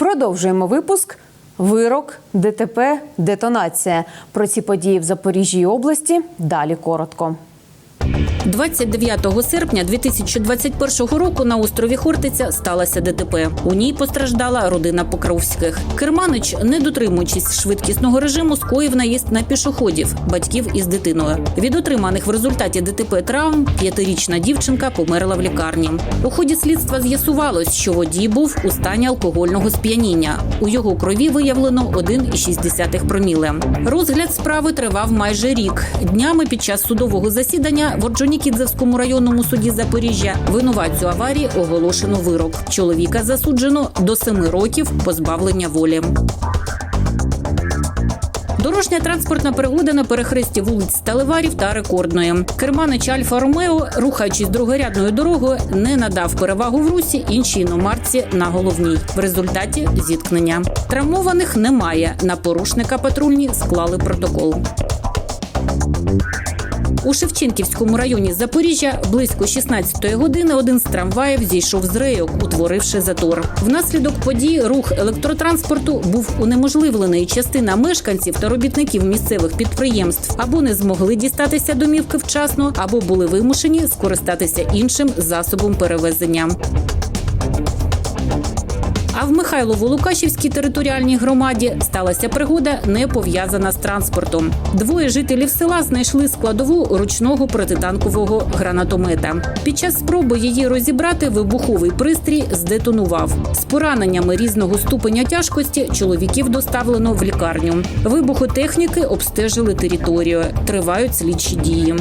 Продовжуємо випуск. Вирок, ДТП, детонація. Про ці події в Запоріжжі і області далі коротко. 29 серпня 2021 року на острові Хортиця сталося ДТП. У ній постраждала родина Покровських. Керманич, не дотримуючись швидкісного режиму, скоїв наїзд на пішоходів, батьків із дитиною. Від отриманих в результаті ДТП травм п'ятирічна дівчинка померла в лікарні. У ході слідства з'ясувалось, що водій був у стані алкогольного сп'яніння. У його крові виявлено 1,6 проміле. Розгляд справи тривав майже рік. Днями під час судового засідання в Орджонікідзевському районному суді Запоріжжя винуватцю аварії оголошено вирок. Чоловіка засуджено до семи років позбавлення волі. Дорожня транспортна пригода на перехресті вулиць Сталеварів та Рекордної. Керманич Альфа Ромео, рухаючись другорядною дорогою, не надав перевагу в русі іншій іномарці на головній. В результаті зіткнення травмованих немає. На порушника патрульні склали протокол. У Шевченківському районі Запоріжжя близько 16-ї години один з трамваїв зійшов з рейок, утворивши затор. Внаслідок подій рух електротранспорту був унеможливлений. Частина мешканців та робітників місцевих підприємств або не змогли дістатися домівки вчасно, або були вимушені скористатися іншим засобом перевезення. А в Михайлово-Лукашівській територіальній громаді сталася пригода, не пов'язана з транспортом. Двоє жителів села знайшли складову ручного протитанкового гранатомета. Під час спроби її розібрати вибуховий пристрій здетонував. З пораненнями різного ступеня тяжкості чоловіків доставлено в лікарню. Вибухотехніки обстежили територію. Тривають слідчі дії.